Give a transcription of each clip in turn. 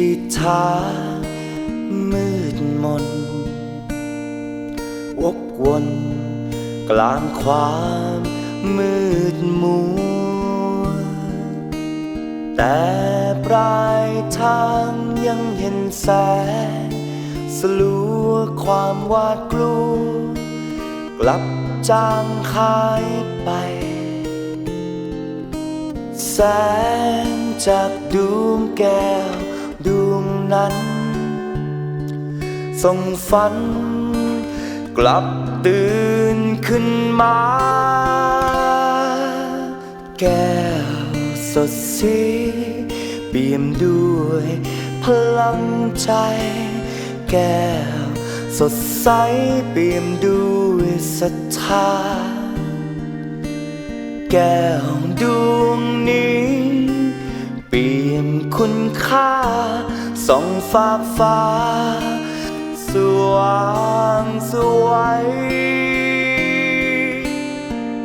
ที่ทามืดมน วกวนกลางความมืดมัว แต่ปลายทางยังเห็นแสงสลัวความวาดกลัว กลับจางหายไป แสงจากดวงแก้ว นั้น ส่งฝัน กลับตื่นขึ้นมา แก้วสดสีเปี่ยมด้วยพลังใจ แก้วสดใสเปี่ยมด้วยศรัทธา แก้วดวงนี้ คุณค่าส่องฟ้ากฟ้า สว่างสวย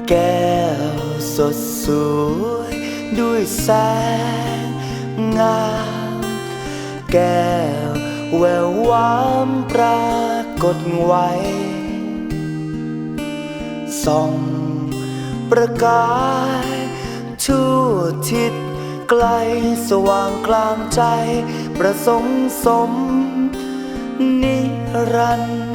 แก้วสดสวยด้วยแสงงาม แก้วแวววามปรากฏไว้ส่องประกายทั่วทิศ ไกลสว่างกลางใจ ประสงค์สม นิรันดร์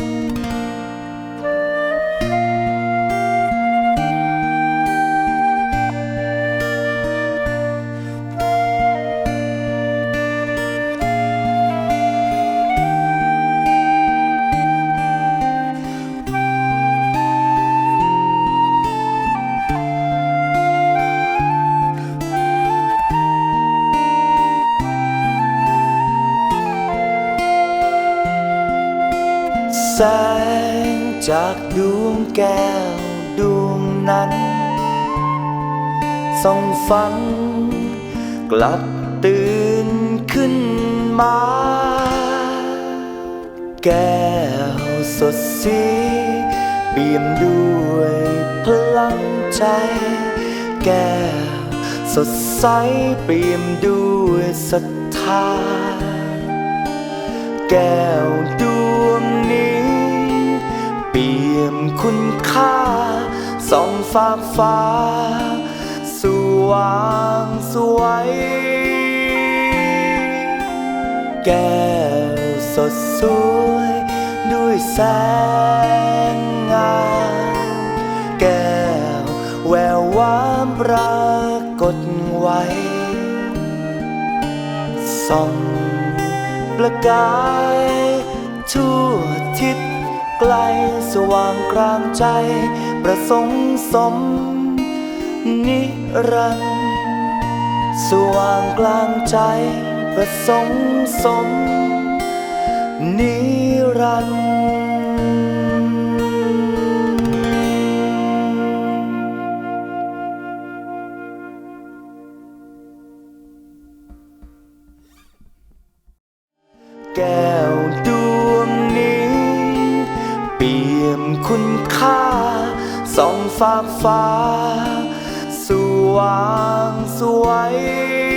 แสงจากดวงแก้วดวงนั้นส่องฝัน กลับตื่นขึ้นมา แก้วสดสีเปี่ยมด้วยพลังใจ แก้วสดใสเปี่ยมด้วยศรัทธา แก้วดว เปี่ยมคุณค่าสองฟากฟ้า สว่างสวย แก้วสดสวย ด้วยแสงงามแก้วแวววามปรากฏไว้ส่องประกายทั่วทิศ ไกลสว่างกลางใจ ประสงค์สม นิรันดร์สว่างกลางใจ ประสงค์สม นิรันดร์แก้ว คุณค่าส่องฟากฟ้า สว่างสวย